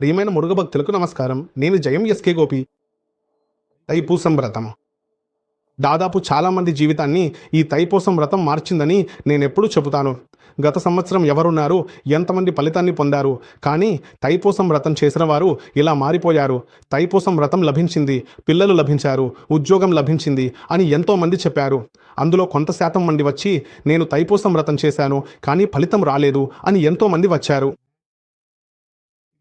ప్రియమైన మురుగ భక్తులకు నమస్కారం. నేను జయం ఎస్కే గోపి. తైపూసం వ్రతం. దాదాపు చాలామంది జీవితాన్ని ఈ తైపూసం వ్రతం మార్చిందని నేను ఎప్పుడూ చెబుతాను. గత సంవత్సరం ఎవరున్నారు ఎంతమంది ఫలితాన్ని పొందారు కానీ తైపూసం వ్రతం చేసిన వారు ఇలా మారిపోయారు. తైపూసం వ్రతం లభించింది పిల్లలు లభించారు ఉద్యోగం లభించింది అని ఎంతోమంది చెప్పారు. అందులో కొంత శాతం మంది వచ్చి నేను తైపూసం వ్రతం చేశాను కానీ ఫలితం రాలేదు అని ఎంతోమంది వచ్చారు.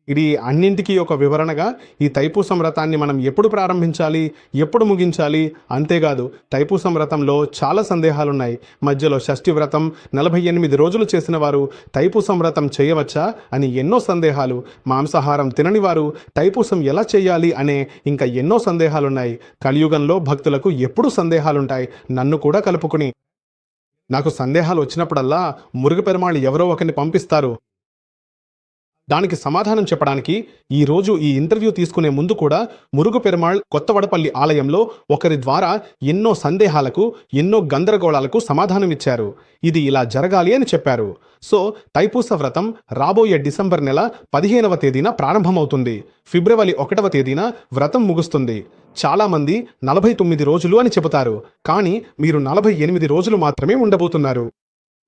ఇది అన్నింటికీ ఒక వివరణగా ఈ తైపూసం వ్రతాన్ని మనం ఎప్పుడు ప్రారంభించాలి ఎప్పుడు ముగించాలి అంతేకాదు తైపూసం వ్రతంలో చాలా సందేహాలు ఉన్నాయి మధ్యలో షష్ఠి వ్రతం నలభై ఎనిమిది రోజులు చేసిన వారు తైపూసం వ్రతం చేయవచ్చా అని ఎన్నో సందేహాలు. మాంసాహారం తినని వారు తైపూసం ఎలా చేయాలి అనే ఇంకా ఎన్నో సందేహాలున్నాయి. కలియుగంలో భక్తులకు ఎప్పుడు సందేహాలుంటాయి. నన్ను కూడా కలుపుకుని. నాకు సందేహాలు వచ్చినప్పుడల్లా మురుగ పెరుమాళ్ళు ఎవరో ఒకరిని పంపిస్తారు. దానికి సమాధానం చెప్పడానికి ఈ రోజు ఈ ఇంటర్వ్యూ తీసుకునే ముందు కూడా మురుగు పెరుమాళ్ కొత్తవడపల్లి ఆలయంలో ఒకరి ద్వారా ఎన్నో సందేహాలకు ఎన్నో గందరగోళాలకు సమాధానం ఇచ్చారు. ఇది ఇలా జరగాలి అని చెప్పారు. సో తైపూస వ్రతం రాబోయే డిసెంబర్ నెల పదిహేనవ తేదీన ప్రారంభమవుతుంది. ఫిబ్రవరి ఒకటవ తేదీన వ్రతం ముగుస్తుంది. చాలామంది నలభై తొమ్మిది రోజులు అని చెబుతారు. కానీ మీరు నలభై ఎనిమిది రోజులు మాత్రమే ఉండబోతున్నారు.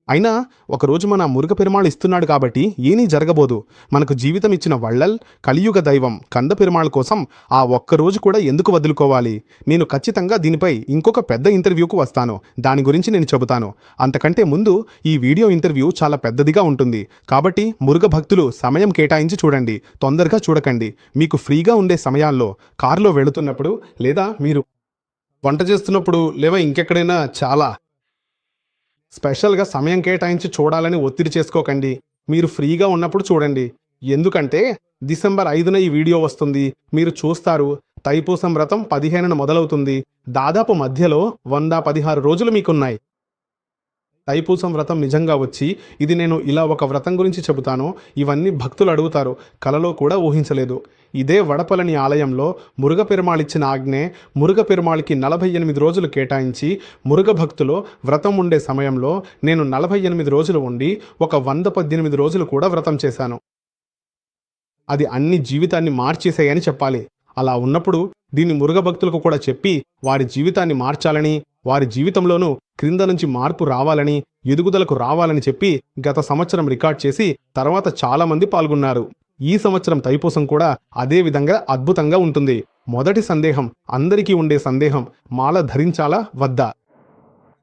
అయినా ఒకరోజు మన మురుగ పెరుమాళ్ ఇస్తున్నాడు కాబట్టి ఏనీ జరగబోదు. మనకు జీవితం ఇచ్చిన వళ్ళల్ కలియుగ దైవం కంద పెరుమాళ్ కోసం ఆ ఒక్కరోజు కూడా ఎందుకు వదులుకోవాలి? నేను ఖచ్చితంగా దీనిపై ఇంకొక పెద్ద ఇంటర్వ్యూకు వస్తాను. దాని గురించి నేను చెబుతాను. అంతకంటే ముందు ఈ వీడియో ఇంటర్వ్యూ చాలా పెద్దదిగా ఉంటుంది. కాబట్టి మురుగ భక్తులు సమయం కేటాయించి చూడండి. తొందరగా చూడకండి. మీకు ఫ్రీగా ఉండే సమయాల్లో కారులో వెళుతున్నప్పుడు లేదా మీరు వంట చేస్తున్నప్పుడు లేదా ఇంకెక్కడైనా చాలా స్పెషల్గా సమయం కేటాయించి చూడాలని ఒత్తిడి చేసుకోకండి. మీరు ఫ్రీగా ఉన్నప్పుడు చూడండి. ఎందుకంటే డిసెంబర్ ఐదున ఈ వీడియో వస్తుంది. మీరు చూస్తారు. తైపూసం వ్రతం పదిహేనున మొదలవుతుంది. దాదాపు మధ్యలో వంద పదిహారు రోజులు మీకున్నాయి. తైపూసం వ్రతం నిజంగా వచ్చి ఇది నేను ఇలా ఒక వ్రతం గురించి చెబుతాను ఇవన్నీ భక్తులు అడుగుతారు కలలో కూడా ఊహించలేదు. ఇదే వడపలని ఆలయంలో మురుగ పెరుమాళిచ్చిన ఆజ్ఞే మురుగ పెరుమాళికి నలభై ఎనిమిది రోజులు కేటాయించి మురుగ భక్తులు వ్రతం ఉండే సమయంలో నేను నలభై ఎనిమిది రోజులు ఉండి ఒక వంద పద్దెనిమిది రోజులు కూడా వ్రతం చేశాను. అది అన్ని జీవితాన్ని మార్చేసాయని చెప్పాలి. అలా ఉన్నప్పుడు దీన్ని మురుగ భక్తులకు కూడా చెప్పి వారి జీవితాన్ని మార్చాలని వారి జీవితంలోనూ క్రింద నుంచి మార్పు రావాలని ఎదుగుదలకు రావాలని చెప్పి గత సంవత్సరం రికార్డ్ చేసి తర్వాత చాలామంది పాల్గొన్నారు. ఈ సంవత్సరం తైపోసం కూడా అదే విధంగా అద్భుతంగా ఉంటుంది. మొదటి సందేహం అందరికీ ఉండే సందేహం మాల ధరించాలా వద్దా?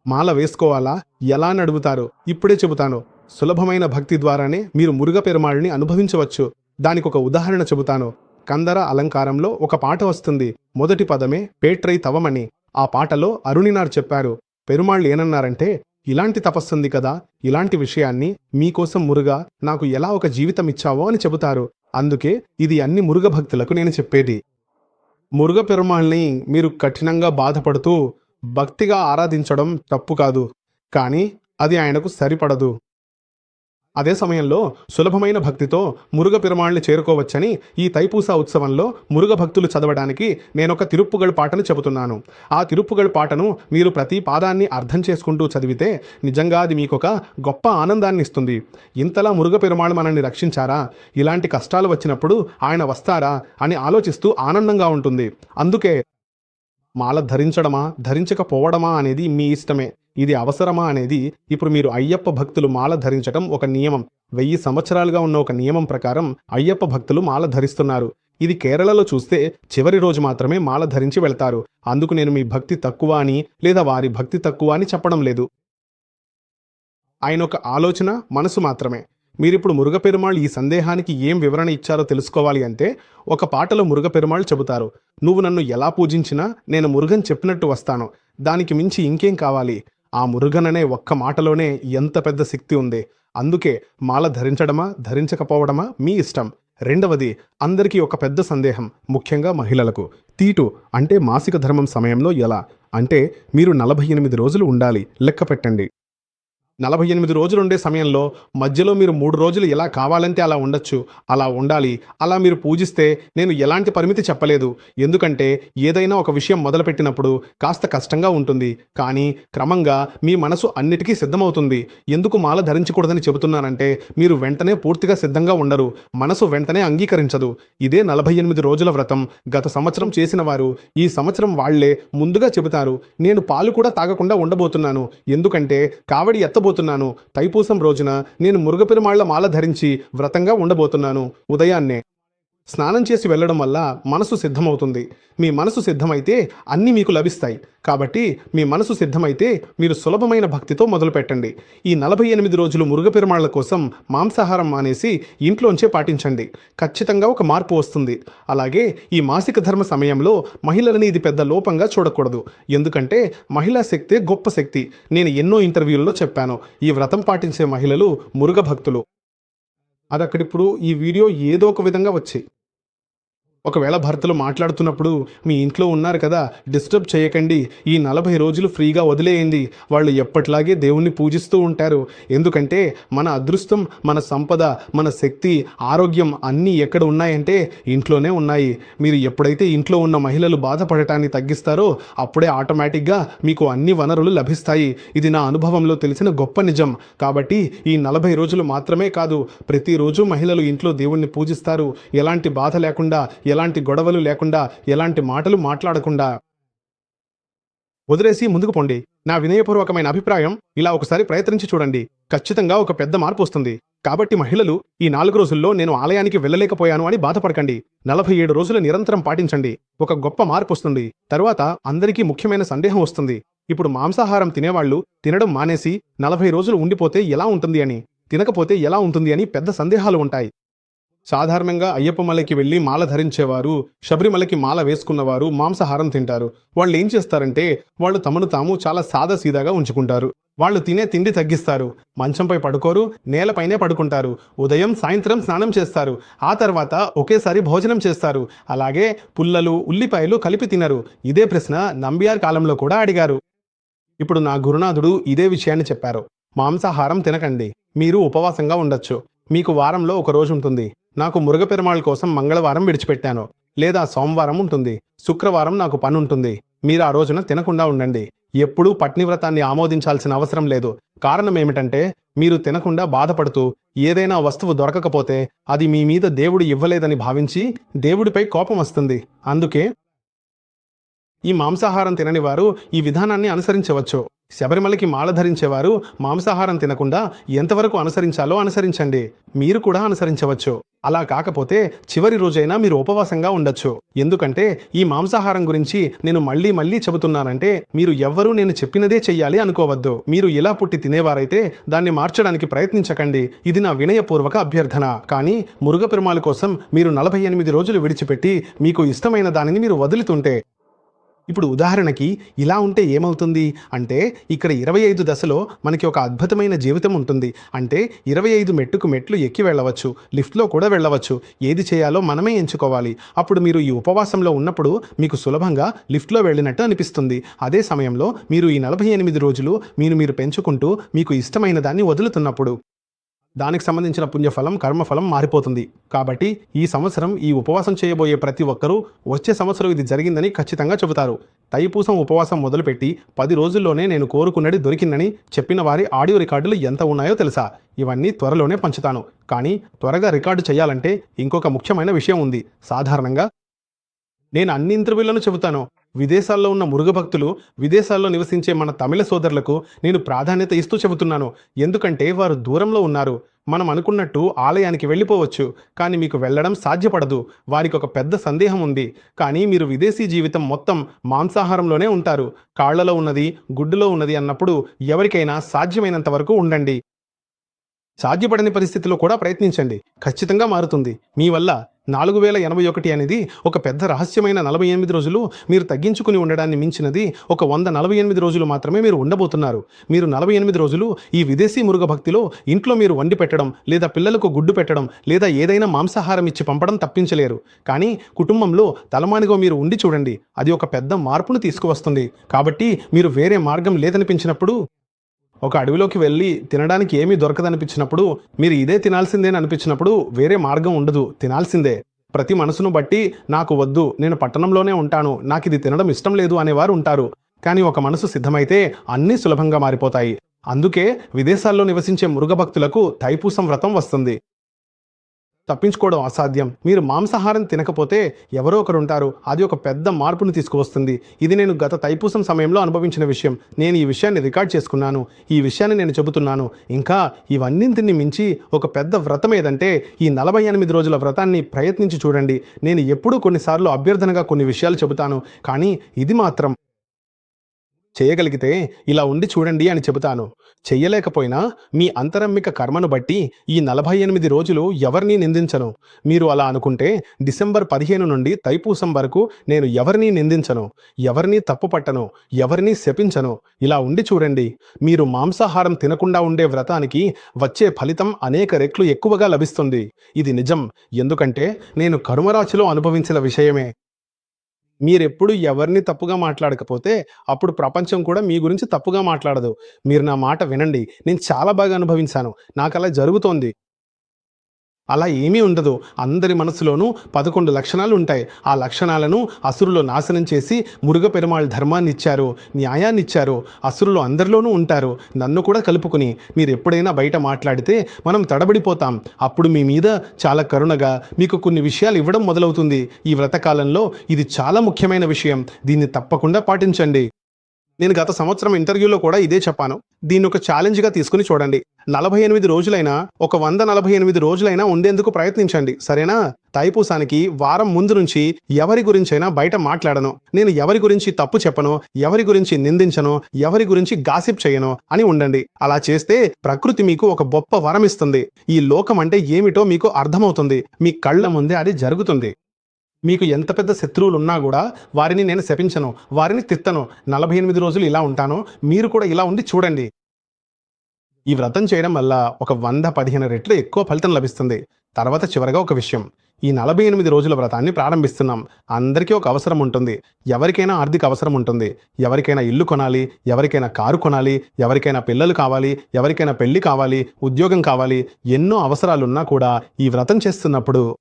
మాల వేసుకోవాలా? ఎలా నడుపుతారు ఇప్పుడే చెబుతాను. సులభమైన భక్తి ద్వారానే మీరు మురుగ పెరుమాళ్ళని అనుభవించవచ్చు. దానికి ఒక ఉదాహరణ చెబుతాను. కందర అలంకారంలో ఒక పాట వస్తుంది. మొదటి పదమే పేట్రై తవమని. ఆ పాటలో అరుణినార్ చెప్పారు పెరుమాళ్ళు ఏనన్నారంటే ఇలాంటి తపస్సుంది కదా ఇలాంటి విషయాన్ని మీకోసం మురుగా నాకు ఎలా ఒక జీవితం ఇచ్చావో అని చెబుతారు. అందుకే ఇది అన్ని మురుగ భక్తులకు నేను చెప్పేది. మురుగ పెరుమాళ్ళని మీరు కఠినంగా బాధపడుతూ భక్తిగా ఆరాధించడం తప్పు కాదు. కానీ అది ఆయనకు సరిపడదు. అదే సమయంలో సులభమైన భక్తితో మురుగ పెరుమాళ్ళని చేరుకోవచ్చని ఈ తైపూస ఉత్సవంలో మురుగ భక్తులు చదవడానికి నేనొక తిరుప్పుగల్ పాటను చెబుతున్నాను. ఆ తిరుప్పుగల్ పాటను మీరు ప్రతి పాదాన్ని అర్థం చేసుకుంటూ చదివితే నిజంగా అది మీకొక గొప్ప ఆనందాన్ని ఇస్తుంది ఇంతలా మురుగ పెరుమాళ్ మనల్ని రక్షించారా? ఇలాంటి కష్టాలు వచ్చినప్పుడు ఆయన వస్తారా అని ఆలోచిస్తూ ఆనందంగా ఉంటుంది. అందుకే మాల ధరించడమా ధరించకపోవడమా అనేది మీ ఇష్టమే. ఇది అవసరమా అనేది ఇప్పుడు మీరు అయ్యప్ప భక్తులు మాల ధరించడం ఒక నియమం. వెయ్యి సంవత్సరాలుగా ఉన్న ఒక నియమం ప్రకారం అయ్యప్ప భక్తులు మాల ధరిస్తున్నారు. ఇది కేరళలో చూస్తే చివరి రోజు మాత్రమే మాల ధరించి వెళ్తారు. అందుకు నేను మీ భక్తి తక్కువ అని లేదా వారి భక్తి తక్కువ అని చెప్పడం లేదు. ఆయన ఒక ఆలోచన మనసు మాత్రమే. మీరిప్పుడు మురుగపెరుమాళ్ ఈ సందేహానికి ఏం వివరణ ఇచ్చారో తెలుసుకోవాలి అంటే ఒక పాటలో మురుగ పెరుమాళ్ చెబుతారు. నువ్వు నన్ను ఎలా పూజించినా నేను మురుగన్ చెప్పినట్టు వస్తాను. దానికి మించి ఇంకేం కావాలి? ఆ మురుగన్ అనే ఒక్క మాటలోనే ఎంత పెద్ద శక్తి ఉంది. అందుకే మాల ధరించడమా ధరించకపోవడమా మీ ఇష్టం. రెండవది అందరికీ ఒక పెద్ద సందేహం ముఖ్యంగా మహిళలకు. తీటు అంటే మాసిక ధర్మం సమయంలో ఎలా? అంటే మీరు నలభై ఎనిమిది రోజులు ఉండాలి లెక్క పెట్టండి. నలభై ఎనిమిది రోజులు ఉండే సమయంలో మధ్యలో మీరు మూడు రోజులు ఎలా కావాలంటే అలా ఉండొచ్చు. అలా ఉండాలి. అలా మీరు పూజిస్తే నేను ఎలాంటి పరిమితి చెప్పలేదు. ఎందుకంటే ఏదైనా ఒక విషయం మొదలుపెట్టినప్పుడు కాస్త కష్టంగా ఉంటుంది. కానీ క్రమంగా మీ మనసు అన్నిటికీ సిద్ధమవుతుంది. ఎందుకు మాల ధరించకూడదని చెబుతున్నానంటే మీరు వెంటనే పూర్తిగా సిద్ధంగా ఉండరు. మనసు వెంటనే అంగీకరించదు. ఇదే నలభై ఎనిమిది రోజుల వ్రతం. గత సంవత్సరం చేసిన వారు ఈ సంవత్సరం వాళ్ళే ముందుగా చెబుతారు. నేను పాలు కూడా తాగకుండా ఉండబోతున్నాను. ఎందుకంటే కావడి ఉండబోతున్నాను. తైపూసం రోజున నేను మురుగపెరుమాళ్ళ మాల ధరించి వ్రతంగా ఉండబోతున్నాను. ఉదయాన్నే స్నానం చేసి వెళ్ళడం వల్ల మనసు సిద్ధమవుతుంది. మీ మనసు సిద్ధమైతే అన్నీ మీకు లభిస్తాయి. కాబట్టి మీ మనసు సిద్ధమైతే మీరు సులభమైన భక్తితో మొదలుపెట్టండి. ఈ నలభై ఎనిమిది రోజులు మురుగపెరుమాళ్ళ కోసం మాంసాహారం మానేసి ఇంట్లోంచే పాటించండి. ఖచ్చితంగా ఒక మార్పు వస్తుంది. అలాగే ఈ మాసిక ధర్మ సమయంలో మహిళలని ఇది పెద్ద లోపంగా చూడకూడదు. ఎందుకంటే మహిళా శక్తే గొప్ప శక్తి. నేను ఎన్నో ఇంటర్వ్యూల్లో చెప్పాను. ఈ వ్రతం పాటించే మహిళలు మురుగ భక్తులు. అది అక్కడిప్పుడు ఈ వీడియో ఏదో ఒక విధంగా వచ్చాయి ఒకవేళ భర్తలు మాట్లాడుతున్నప్పుడు మీ ఇంట్లో ఉన్నారు కదా డిస్టర్బ్ చేయకండి. ఈ నలభై రోజులు ఫ్రీగా వదిలేయండి. వాళ్ళు ఎప్పట్లాగే దేవుణ్ణి పూజిస్తూ ఉంటారు. ఎందుకంటే మన అదృష్టం మన సంపద మన శక్తి ఆరోగ్యం అన్నీ ఎక్కడ ఉన్నాయంటే ఇంట్లోనే ఉన్నాయి. మీరు ఎప్పుడైతే ఇంట్లో ఉన్న మహిళలు బాధపడటాన్ని తగ్గిస్తారో అప్పుడే ఆటోమేటిక్గా మీకు అన్ని వనరులు లభిస్తాయి. ఇది నా అనుభవంలో తెలిసిన గొప్ప నిజం. కాబట్టి ఈ నలభై రోజులు మాత్రమే కాదు ప్రతిరోజు మహిళలు ఇంట్లో దేవుణ్ణి పూజిస్తారు. ఎలాంటి బాధ లేకుండా ఎలాంటి గొడవలు లేకుండా ఎలాంటి మాటలు మాట్లాడకుండా. వదిలేసి ముందుకు పొండి. నా వినయపూర్వకమైన అభిప్రాయం ఇలా ఒకసారి ప్రయత్నించి చూడండి. ఖచ్చితంగా ఒక పెద్ద మార్పు వస్తుంది. కాబట్టి మహిళలు ఈ నాలుగు రోజుల్లో నేను ఆలయానికి వెళ్ళలేకపోయాను అని బాధపడకండి. నలభై ఏడు రోజులు నిరంతరం పాటించండి. ఒక గొప్ప మార్పు వస్తుంది. తరువాత అందరికీ ముఖ్యమైన సందేహం వస్తుంది. ఇప్పుడు మాంసాహారం తినేవాళ్ళు తినడం మానేసి నలభై రోజులు ఉండిపోతే ఎలా ఉంటుంది అని తినకపోతే ఎలా ఉంటుంది అని పెద్ద సందేహాలు ఉంటాయి. సాధారణంగా అయ్యప్ప మలకి వెళ్ళి మాల ధరించేవారు శబరిమలకి మాల వేసుకున్నవారు మాంసాహారం తింటారు. వాళ్ళు ఏం చేస్తారంటే వాళ్ళు తమను తాము చాలా సాదాసీదాగా ఉంచుకుంటారు. వాళ్ళు తినే తిండి తగ్గిస్తారు. మంచంపై పడుకోరు నేలపైనే పడుకుంటారు. ఉదయం సాయంత్రం స్నానం చేస్తారు. ఆ తర్వాత ఒకేసారి భోజనం చేస్తారు. అలాగే పుల్లలు ఉల్లిపాయలు కలిపి తినరు. ఇదే ప్రశ్న నంబియార్ కాలంలో కూడా అడిగారు. ఇప్పుడు నా గురునాథుడు ఇదే విషయాన్ని చెప్పారు. మాంసాహారం తినకండి. మీరు ఉపవాసంగా ఉండొచ్చు. మీకు వారంలో ఒక రోజు ఉంటుంది. నాకు మురుగపెరుమాళ్ కోసం మంగళవారం విడిచిపెట్టాను. లేదా సోమవారం ఉంటుంది. శుక్రవారం నాకు పని ఉంటుంది మీరు ఆ రోజున తినకుండా ఉండండి. ఎప్పుడూ పట్ని వ్రతాన్ని ఆమోదించాల్సిన అవసరం లేదు. కారణం ఏమిటంటే మీరు తినకుండా బాధపడుతూ ఏదైనా వస్తువు దొరకకపోతే అది మీ మీద దేవుడు ఇవ్వలేదని భావించి దేవుడిపై కోపం వస్తుంది. అందుకే ఈ మాంసాహారం తినని వారు ఈ విధానాన్ని అనుసరించవచ్చు. శబరిమలకి మాల ధరించేవారు మాంసాహారం తినకుండా ఎంతవరకు అనుసరించాలో అనుసరించండి. మీరు కూడా అనుసరించవచ్చు. అలా కాకపోతే చివరి రోజైనా మీరు ఉపవాసంగా ఉండొచ్చు. ఎందుకంటే ఈ మాంసాహారం గురించి నేను మళ్ళీ మళ్ళీ చెబుతున్నానంటే మీరు ఎవ్వరూ నేను చెప్పినదే చెయ్యాలి అనుకోవద్దు. మీరు ఇలా పుట్టి తినేవారైతే దాన్ని మార్చడానికి ప్రయత్నించకండి. ఇది నా వినయపూర్వక అభ్యర్థన. కానీ మురుగ కోసం మీరు నలభై ఎనిమిది రోజులు విడిచిపెట్టి మీకు ఇష్టమైన దానిని మీరు వదులుతుంటే ఇప్పుడు ఉదాహరణకి ఇలా ఉంటే ఏమవుతుంది? అంటే ఇక్కడ ఇరవై ఐదు దశలో మనకి ఒక అద్భుతమైన జీవితం ఉంటుంది. అంటే ఇరవై ఐదు మెట్టుకు మెట్లు ఎక్కి వెళ్ళవచ్చు లిఫ్ట్లో కూడా వెళ్ళవచ్చు. ఏది చేయాలో మనమే ఎంచుకోవాలి. అప్పుడు మీరు ఈ ఉపవాసంలో ఉన్నప్పుడు మీకు సులభంగా లిఫ్ట్లో వెళ్ళినట్టు అనిపిస్తుంది. అదే సమయంలో మీరు ఈ నలభై ఎనిమిది రోజులు మీరు మీరు పెంచుకుంటూ మీకు ఇష్టమైన దాన్ని వదులుతున్నప్పుడు. దానికి సంబంధించిన పుణ్యఫలం కర్మఫలం మారిపోతుంది. కాబట్టి ఈ సంవత్సరం ఈ ఉపవాసం చేయబోయే ప్రతి ఒక్కరూ వచ్చే సంవత్సరం ఇది జరిగిందని ఖచ్చితంగా చెబుతారు. తైపూసం ఉపవాసం మొదలుపెట్టి పది రోజుల్లోనే నేను కోరుకున్నది దొరికిందని చెప్పిన వారి ఆడియో రికార్డులు ఎంత ఉన్నాయో తెలుసా? ఇవన్నీ త్వరలోనే పంచుతాను. కానీ త్వరగా రికార్డు చేయాలంటే ఇంకొక ముఖ్యమైన విషయం ఉంది. సాధారణంగా నేను అన్ని ఇంటర్వ్యూలను చెబుతాను. విదేశాల్లో ఉన్న మురుగ భక్తులు విదేశాల్లో నివసించే మన తమిళ సోదరులకు నేను ప్రాధాన్యత ఇస్తూ చెబుతున్నాను. ఎందుకంటే వారు దూరంలో ఉన్నారు. మనం అనుకున్నట్టు ఆలయానికి వెళ్ళిపోవచ్చు. కానీ మీకు వెళ్ళడం సాధ్యపడదు. వారికి ఒక పెద్ద సందేహం ఉంది. కానీ మీరు విదేశీ జీవితం మొత్తం మాంసాహారంలోనే ఉంటారు. కాళ్ళలో ఉన్నది గుడ్డులో ఉన్నది అన్నప్పుడు ఎవరికైనా సాధ్యమైనంత వరకు ఉండండి. సాధ్యపడని పరిస్థితిలో కూడా ప్రయత్నించండి. ఖచ్చితంగా మారుతుంది. మీ వల్ల నాలుగు వేల ఎనభై ఒకటి అనేది ఒక పెద్ద రహస్యమైన నలభై ఎనిమిది రోజులు మీరు తగ్గించుకుని ఉండడాన్ని మించినది ఒక వంద నలభై ఎనిమిది రోజులు మాత్రమే మీరు ఉండబోతున్నారు. మీరు నలభై ఎనిమిది రోజులు ఈ విదేశీ మురుగ భక్తిలో ఇంట్లో మీరు వండి పెట్టడం లేదా పిల్లలకు గుడ్డు పెట్టడం లేదా ఏదైనా మాంసాహారం ఇచ్చి పంపడం తప్పించలేరు. కానీ కుటుంబంలో తలమానిగా మీరు ఉండి చూడండి. అది ఒక పెద్ద మార్పును తీసుకువస్తుంది. కాబట్టి మీరు వేరే మార్గం లేదనిపించినప్పుడు ఒక అడవిలోకి వెళ్ళి తినడానికి ఏమీ దొరకదనిపించినప్పుడు మీరు ఇదే తినాల్సిందే అనిపించినప్పుడు వేరే మార్గం ఉండదు తినాల్సిందే. ప్రతి మనసును బట్టి నాకు వద్దు నేను పట్టణంలోనే ఉంటాను నాకు ఇది తినడం ఇష్టం లేదు అనేవారు ఉంటారు. కానీ ఒక మనసు సిద్ధమైతే అన్నీ సులభంగా మారిపోతాయి. అందుకే విదేశాల్లో నివసించే మృగభక్తులకు తైపూసం వ్రతం వస్తుంది. తప్పించుకోవడం అసాధ్యం. మీరు మాంసాహారం తినకపోతే ఎవరో ఒకరు ఉంటారు అది ఒక పెద్ద మార్పును తీసుకువస్తుంది. ఇది నేను గత తైపూసం సమయంలో అనుభవించిన విషయం. నేను ఈ విషయాన్ని రికార్డ్ చేసుకున్నాను. ఈ విషయాన్ని నేను చెబుతున్నాను. ఇంకా ఇవన్నింటిని మించి ఒక పెద్ద వ్రతం ఏదంటే ఈ నలభై ఎనిమిది రోజుల వ్రతాన్ని ప్రయత్నించి చూడండి. నేను ఎప్పుడూ కొన్నిసార్లు అభ్యర్థనగా కొన్ని విషయాలు చెబుతాను. కానీ ఇది మాత్రం చేయగలిగితే ఇలా ఉండి చూడండి అని చెబుతాను. చెయ్యలేకపోయినా మీ అంతరంమిక కర్మను బట్టి ఈ నలభై ఎనిమిది రోజులు ఎవరిని నిందించను. మీరు అలా అనుకుంటే డిసెంబర్ పదిహేను నుండి తైపూసం వరకు నేను ఎవరిని నిందించను. ఎవరిని తప్పు పట్టను. ఎవరిని శపించను. ఇలా ఉండి చూడండి. మీరు మాంసాహారం తినకుండా ఉండే వ్రతానికి వచ్చే ఫలితం అనేక రెట్లు ఎక్కువగా లభిస్తుంది. ఇది నిజం. ఎందుకంటే నేను కరుమరాశిలో అనుభవించిన విషయమే. మీరెప్పుడు ఎవరిని తప్పుగా మాట్లాడకపోతే అప్పుడు ప్రపంచం కూడా మీ గురించి తప్పుగా మాట్లాడదు. మీరు నా మాట వినండి. నేను చాలా బాగా అనుభవించాను. నాకు అలా జరుగుతోంది. అలా ఏమీ ఉండదు. అందరి మనసులోనూ పదకొండు లక్షణాలు ఉంటాయి ఆ లక్షణాలను అసురులు నాశనం చేసి మురుగ పెరుమాళ్ ధర్మాన్ని ఇచ్చారు న్యాయాన్ని ఇచ్చారు అసురులు అందరిలోనూ ఉంటారు. నన్ను కూడా కలుపుకుని మీరు ఎప్పుడైనా బయట మాట్లాడితే మనం తడబడిపోతాం. అప్పుడు మీ మీద చాలా కరుణగా మీకు కొన్ని విషయాలు ఇవ్వడం మొదలవుతుంది. ఈ వ్రతకాలంలో ఇది చాలా ముఖ్యమైన విషయం. దీన్ని తప్పకుండా పాటించండి. నేను గత సంవత్సరం ఇంటర్వ్యూలో కూడా ఇదే చెప్పాను. దీన్ని ఒక ఛాలెంజ్గా తీసుకుని చూడండి. నలభై ఎనిమిది రోజులైనా ఒక వంద నలభై ఎనిమిది రోజులైనా ఉండేందుకు ప్రయత్నించండి. సరేనా? తైపూసానికి వారం ముందు నుంచి ఎవరి గురించైనా బయట మాట్లాడను. నేను ఎవరి గురించి తప్పు చెప్పను ఎవరి గురించి నిందించను ఎవరి గురించి గాసిప్ చేయను అని ఉండండి. అలా చేస్తే ప్రకృతి మీకు ఒక గొప్ప వరం ఇస్తుంది ఈ లోకం అంటే ఏమిటో మీకు అర్థమవుతుంది. మీ కళ్ళ ముందే అది జరుగుతుంది. మీకు ఎంత పెద్ద శత్రువులు ఉన్నా కూడా వారిని నేను శపించను వారిని తిత్తను నలభై ఎనిమిది రోజులు ఇలా ఉంటాను. మీరు కూడా ఇలా ఉండి చూడండి. ఈ వ్రతం చేయడం వల్ల ఒక వంద పదిహేను రెట్లు ఎక్కువ ఫలితం లభిస్తుంది. తర్వాత చివరగా ఒక విషయం. ఈ నలభై ఎనిమిది రోజుల వ్రతాన్ని ప్రారంభిస్తున్నాం. అందరికీ ఒక అవసరం ఉంటుంది. ఎవరికైనా ఆర్థిక అవసరం ఉంటుంది. ఎవరికైనా ఇల్లు కొనాలి ఎవరికైనా కారు కొనాలి ఎవరికైనా పిల్లలు కావాలి ఎవరికైనా పెళ్ళి కావాలి ఉద్యోగం కావాలి. ఎన్నో అవసరాలున్నా కూడా ఈ వ్రతం చేస్తున్నప్పుడు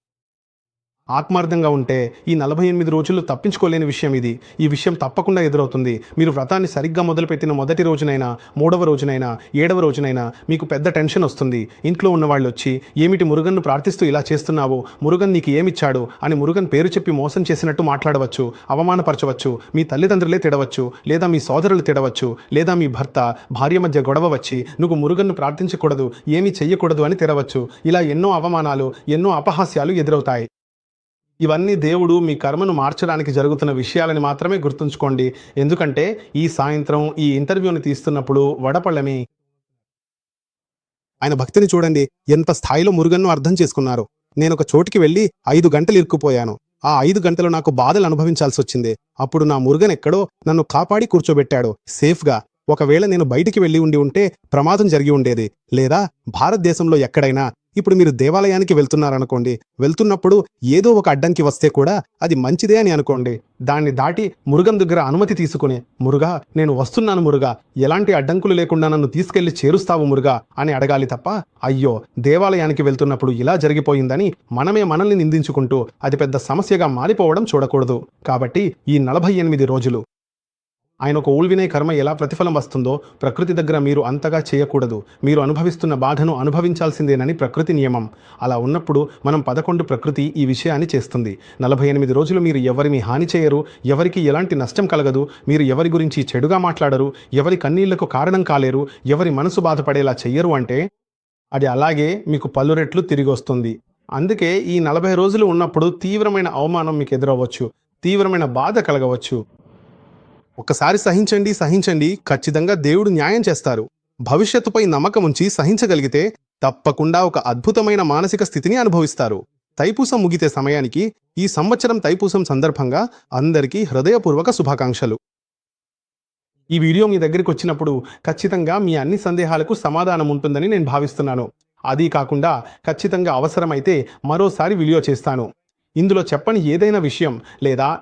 ఆత్మార్థంగా ఉంటే ఈ నలభై ఎనిమిది రోజులు తప్పించుకోలేని విషయం ఇది. ఈ విషయం తప్పకుండా ఎదురవుతుంది. మీరు వ్రతాన్ని సరిగ్గా మొదలుపెట్టిన మొదటి రోజునైనా మూడవ రోజునైనా ఏడవ రోజునైనా మీకు పెద్ద టెన్షన్ వస్తుంది. ఇంట్లో ఉన్న వాళ్ళు వచ్చి ఏమిటి మురుగన్ను ప్రార్థిస్తూ ఇలా చేస్తున్నావు? మురుగన్ నీకు ఏమిచ్చాడు? అని మురుగన్ పేరు చెప్పి మోసం చేసినట్టు మాట్లాడవచ్చు అవమానపరచవచ్చు మీ తల్లిదండ్రులే తిడవచ్చు లేదా మీ సోదరులు తిడవచ్చు లేదా మీ భర్త భార్య మధ్య గొడవ వచ్చి నువ్వు మురుగన్ను ప్రార్థించకూడదు ఏమీ చెయ్యకూడదు అని తిడవచ్చు ఇలా ఎన్నో అవమానాలు ఎన్నో అపహాస్యాలు ఎదురవుతాయి. ఇవన్నీ దేవుడు మీ కర్మను మార్చడానికి జరుగుతున్న విషయాలని మాత్రమే గుర్తుంచుకోండి. ఎందుకంటే ఈ సాయంత్రం ఈ ఇంటర్వ్యూని తీస్తున్నప్పుడు వడపళ్ళమి. ఆయన భక్తిని చూడండి ఎంత స్థాయిలో మురుగన్ను అర్థం చేసుకున్నారు. నేను ఒక చోటికి వెళ్ళి ఐదు గంటలు ఇరుక్కుపోయాను. ఆ ఐదు గంటలు నాకు బాధలు అనుభవించాల్సి వచ్చింది. అప్పుడు నా మురుగన్ ఎక్కడో నన్ను కాపాడి కూర్చోబెట్టాడు. సేఫ్గా. ఒకవేళ నేను బయటికి వెళ్ళి ఉండి ఉంటే ప్రమాదం జరిగి ఉండేది. లేదా భారతదేశంలో ఎక్కడైనా ఇప్పుడు మీరు దేవాలయానికి వెళ్తున్నారనుకోండి వెళ్తున్నప్పుడు ఏదో ఒక అడ్డంకి వస్తే కూడా అది మంచిదే అని అనుకోండి. దాన్ని దాటి మురుగం దగ్గర అనుమతి తీసుకుని మురుగా నేను వస్తున్నాను మురుగా ఎలాంటి అడ్డంకులు లేకుండా నన్ను తీసుకెళ్ళి చేరుస్తావు మురుగా అని అడగాలి తప్ప అయ్యో దేవాలయానికి వెళ్తున్నప్పుడు ఇలా జరిగిపోయిందని మనమే మనల్ని నిందించుకుంటూ అది పెద్ద సమస్యగా మారిపోవడం చూడకూడదు. కాబట్టి ఈ నలభై ఎనిమిది రోజులు ఆయన ఒక ఊల్వినే కర్మ ఎలా ప్రతిఫలం వస్తుందో ప్రకృతి దగ్గర మీరు అంతగా చేయకూడదు. మీరు అనుభవిస్తున్న బాధను అనుభవించాల్సిందేనని ప్రకృతి నియమం. అలా ఉన్నప్పుడు మనం పదకొండు ప్రకృతి ఈ విషయాన్ని చేస్తుంది. నలభై ఎనిమిది రోజులు మీరు ఎవరిని హాని చేయరు ఎవరికి ఎలాంటి నష్టం కలగదు మీరు ఎవరి గురించి చెడుగా మాట్లాడరు ఎవరి కన్నీళ్ళకు కారణం కాలేరు ఎవరి మనసు బాధపడేలా చెయ్యరు అంటే అది అలాగే మీకు పలు రెట్లు తిరిగి వస్తుంది. అందుకే ఈ నలభై రోజులు ఉన్నప్పుడు తీవ్రమైన అవమానం మీకు ఎదురవ్వచ్చు. తీవ్రమైన బాధ కలగవచ్చు. ఒకసారి సహించండి సహించండి ఖచ్చితంగా దేవుడు న్యాయం చేస్తారు. భవిష్యత్తుపై నమ్మకం ఉంచి సహించగలిగితే తప్పకుండా ఒక అద్భుతమైన మానసిక స్థితిని అనుభవిస్తారు. తైపూసం ముగితే సమయానికి ఈ సంవత్సరం తైపూసం సందర్భంగా అందరికీ హృదయపూర్వక శుభాకాంక్షలు. ఈ వీడియో మీ దగ్గరికి వచ్చినప్పుడు ఖచ్చితంగా మీ అన్ని సందేహాలకు సమాధానం ఉంటుందని నేను భావిస్తున్నాను. అది కాకుండా ఖచ్చితంగా అవసరమైతే మరోసారి వీడియో చేస్తాను. ఇందులో చెప్పని ఏదైనా విషయం లేదా